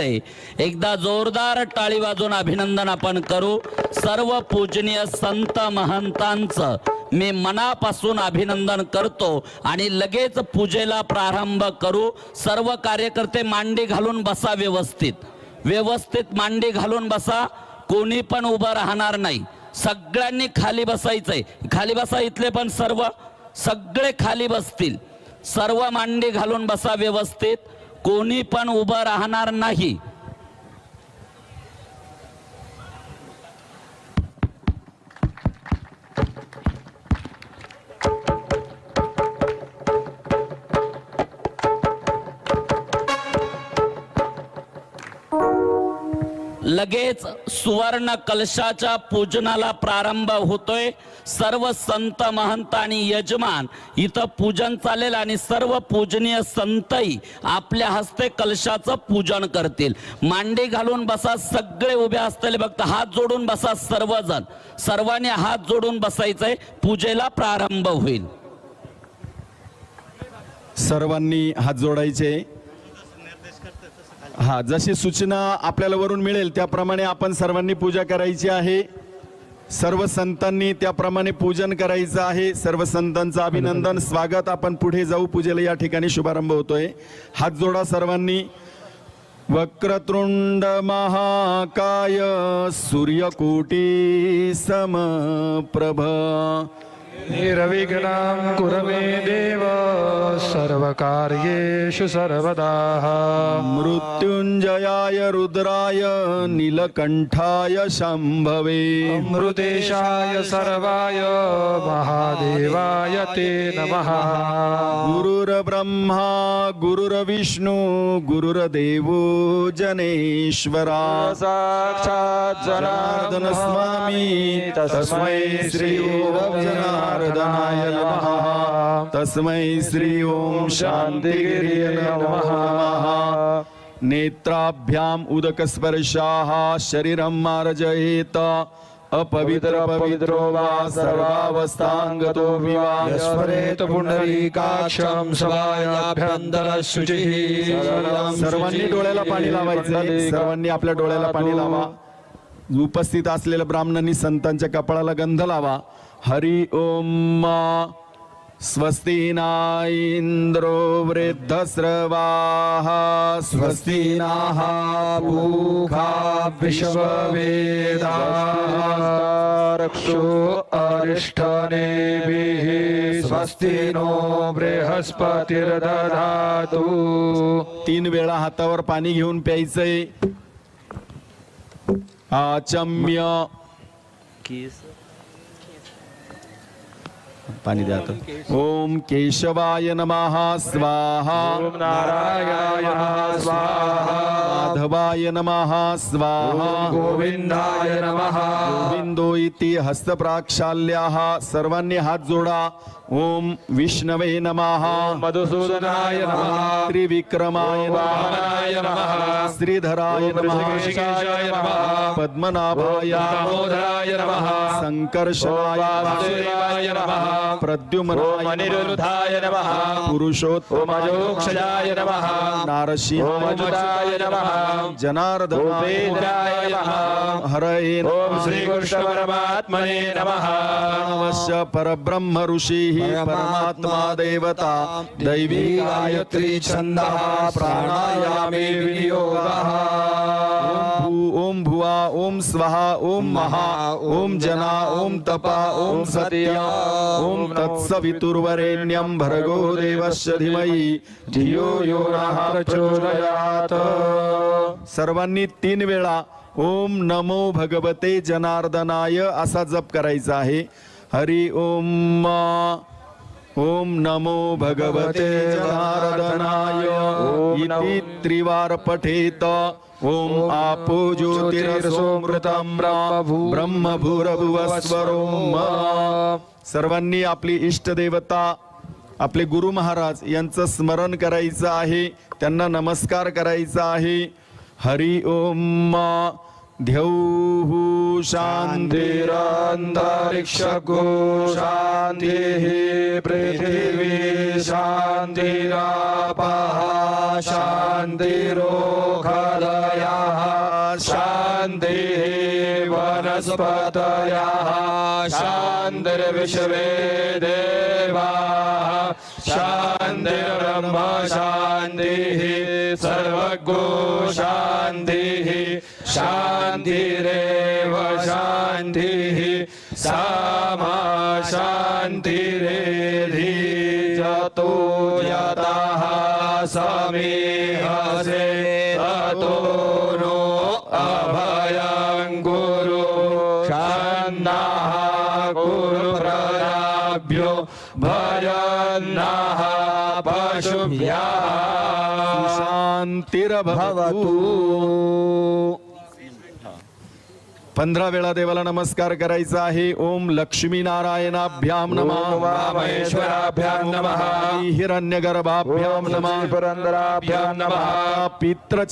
एकदा जोरदार टाळी वाजून अभिनंदन आपण करू. सर्व पूजनीय संत महंतांचं मी मनापासून अभिनंदन करतो आणि लगेच पूजेला प्रारंभ करू. सर्व कार्यकर्ते मांडी घालून बसा व्यवस्थित. व्यवस्थित मांडी घालून बसा. कोणी पण उभं राहणार नाही. सगळ्यांनी खाली बसायचंय. खाली बसा इथले पण सर्व. सगळे खाली बसतील. सर्व मांडी घालून बसा व्यवस्थित. कोणी पण उभं राहणार नाही. लगेच सुवर्ण कलशाच्या पूजनाला प्रारंभ होतोय. सर्व संत महंत आणि यजमान इथं पूजन चालेल आणि सर्व पूजनीय संतही आपल्या हस्ते कलशाचं पूजन करतील. मांडी घालून बसा सगळे उभे असलेले भक्त हात जोडून बसा सर्वजण. सर्वांनी हात जोडून बसायचंय पूजेला प्रारंभ होईल. सर्वांनी हात जोडायचे. हा जशी सूचना आपल्याला वरून मिळेल त्याप्रमाणे आपण सर्वांनी पूजा करायची आहे. सर्व संतांनी त्याप्रमाणे पूजन करायचं आहे. सर्व संतांचं अभिनंदन. स्वागत आपण पुढे जाऊ. पूजेला या ठिकाणी शुभारंभ होतोय. हात जोडा सर्वांनी. वक्रतुंड महाकाय सूर्यकोटी समप्रभ. निर्विघ्नं कुर मे देव सर्वकार्येषु सर्वदा। मृत्युंजयाय रुद्राय नीलकंठाय शंभवे अमृतेशाय सर्वाय महादेवाय ते नमः। गुरुर्ब्रह्मा गुरुर्विष्णू गुरुर्देवो जनेश्वरा। साक्षात् जनार्दन स्वामी तस्मै श्री ओम जनार्दनाय नमः। तस्मै श्री ओम शांतिगिरिये नमः। नेत्राभ्याम उदकस्पर्शाः शरीरं मार्जयेत। अपवित्र पवित्रो वा सर्वावस्थाङ्गतो विवा स्मरेत पुण्डरीकाक्षं स्वायाभ्यन्तरः शुचिः सर्वांनी डोळ्याला पाणी लावायचं. सर्वांनी आपल्या डोळ्याला पाणी लावा. उपस्थित असलेल्या ब्राह्मणांनी संतांच्या कपाळाला गंध लावा. हरि ओम स्वस्ती ना इंद्रो वृद्धस्रवाः स्वस्ती नाः पूखा विश्ववेदारक्षो अरिष्ठनेभिः स्वस्ति नो बृहस्पतिर्दधातु। तीन वेळा हातावर पाणी घेऊन प्यायचंय. आचम्य. पाणी द्या. ओम केशवाय नमः स्वाहा. ॐ नारायणाय नमः स्वाहा. माधवाय नमः स्वाहा. ॐ गोविन्दाय नमः. गोविंदो इति हस्तप्राक्षाल्याः सर्वांनी हात जोडा. ओम विष्णवे नमः. मधुसूदनाय नमः. त्रिविक्रमाय नमः. वामनाय नमः. श्रीधराय नमः. पद्मनाभाय दामोदराय नमः. संकर्षणाय वासुदेवाय नमः. प्रद्युम्नाय नमः। अनिरुद्धाय नमः। पुरुषोत्तमाय अजोक्षजाय नमः। नारसिंहाय नमः। जनार्दनाय नमः। हरये ॐ श्रीकृष्ण परमात्मने नमः। अवश्य परब्रह्म ऋषिः परमात्मा देवता। दैवी गायत्री छन्दः। प्राणायामे विनियोगः। ॐ भुवा ॐ स्वहा ॐ महा ॐ जना ॐ तपा ॐ सत्य। ॐ तत्सवितुर्वरेण्यं भर्गो देवस्य धीमहि धियो यो नः प्रचोदयात्। सर्वांनी तीन वेळा ओम नमो भगवते जनार्दनाय असा जप करायचा आहे. हरि ओम ओम नमो भगवते जनार्दनाय। इति त्रिवार पठेत ओम आपो ज्योतिरसोमृतं ब्रह्म भूरभुवस्वरोम सर्वांनी आपली इष्ट देवता आपले गुरु महाराज यांचं स्मरण करायचं आहे त्यांना नमस्कार करायचा आहे. हरि ओम ध्यौः शान्तिरन्तरिक्षगो शान्तिः पृथिवी शान्तिरापः शान्तिरोखदयः शान्तिः वनस्पतयः शान्तिर्विश्वे देवाः शान्तिर्ब्रह्म शान्तिः सर्वगो शान्तिः शान्तिरेव शान्तिः सामा शान्तिरेधि जतो यतः समेहसे ततो नो अभयं गुरु शान्नाः गुरु प्रदाभ्यो भयन्नाः पशुभ्यः शांतिरभवतु पंधरा वेळा देवाला नमस्कार करायचा आहे. ओम लक्ष्मी नारायणाभ्याम नमः. नमः. हिरण्यगर्भाभ्याम नमः. पुरंदराभ्यां नमः. पित्र